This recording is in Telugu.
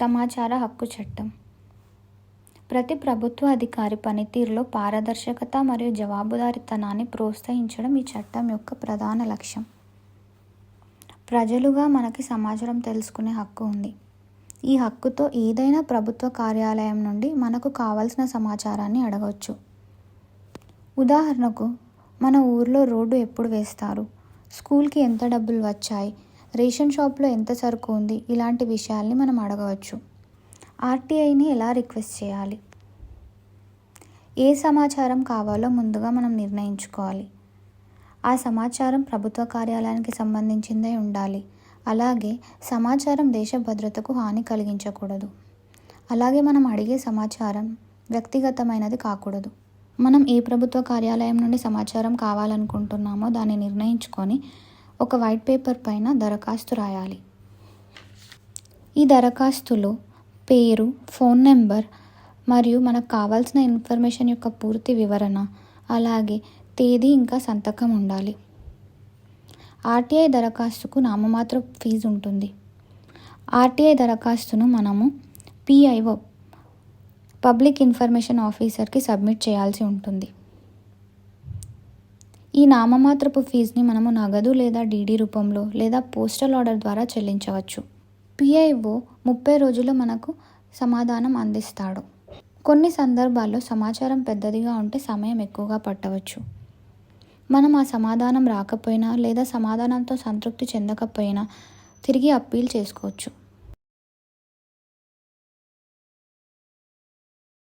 సమాచార హక్కు చట్టం. ప్రతి ప్రభుత్వ అధికారి పనితీరులో పారదర్శకత మరియు జవాబుదారితనాన్ని ప్రోత్సహించడం ఈ చట్టం యొక్క ప్రధాన లక్ష్యం. ప్రజలుగా మనకి సమాచారం తెలుసుకునే హక్కు ఉంది. ఈ హక్కుతో ఏదైనా ప్రభుత్వ కార్యాలయం నుండి మనకు కావాల్సిన సమాచారాన్ని అడగవచ్చు ఉదాహరణకు మన ఊర్లో రోడ్డు ఎప్పుడు వేస్తారు? స్కూల్కి ఎంత డబ్బులు వచ్చాయి? రేషన్ షాప్లో ఎంత సరుకు ఉంది? ఇలాంటి విషయాల్ని మనం అడగవచ్చు. ఆర్టీఐని ఎలా రిక్వెస్ట్ చేయాలి? ఏ సమాచారం కావాలో ముందుగా మనం నిర్ణయించుకోవాలి. ఆ సమాచారం ప్రభుత్వ కార్యాలయానికి సంబంధించిందే ఉండాలి. అలాగే సమాచారం దేశ భద్రతకు హాని కలిగించకూడదు. అలాగే మనం అడిగే సమాచారం వ్యక్తిగతమైనది కాకూడదు. మనం ఏ ప్రభుత్వ కార్యాలయం నుండి సమాచారం కావాలనుకుంటున్నామో దాన్ని నిర్ణయించుకొని ఒక వైట్ పేపర్ పైన దరఖాస్తు రాయాలి. ఈ దరఖాస్తులో పేరు ఫోన్ నెంబర్ మరియు మనకు కావాల్సిన ఇన్ఫర్మేషన్ యొక్క పూర్తి వివరణ అలాగే తేదీ ఇంకా సంతకం ఉండాలి. ఆర్టీఐ దరఖాస్తుకు నామమాత్ర ఫీజు ఉంటుంది. ఆర్టీఐ దరఖాస్తును మనము పిఐఓ పబ్లిక్ ఇన్ఫర్మేషన్ ఆఫీసర్కి సబ్మిట్ చేయాల్సి ఉంటుంది. ఈ నామమాత్రపు ఫీజుని మనము నగదు లేదా డీడీ రూపంలో లేదా పోస్టల్ ఆర్డర్ ద్వారా చెల్లించవచ్చు. పిఐఓ ముప్పై రోజుల్లో మనకు సమాధానం అందిస్తాడు. కొన్ని సందర్భాల్లో సమాచారం పెద్దదిగా ఉంటే సమయం ఎక్కువగా పట్టవచ్చు. మనం ఆ సమాధానం రాకపోయినా లేదా సమాధానంతో సంతృప్తి చెందకపోయినా తిరిగి అప్పీల్ చేసుకోవచ్చు.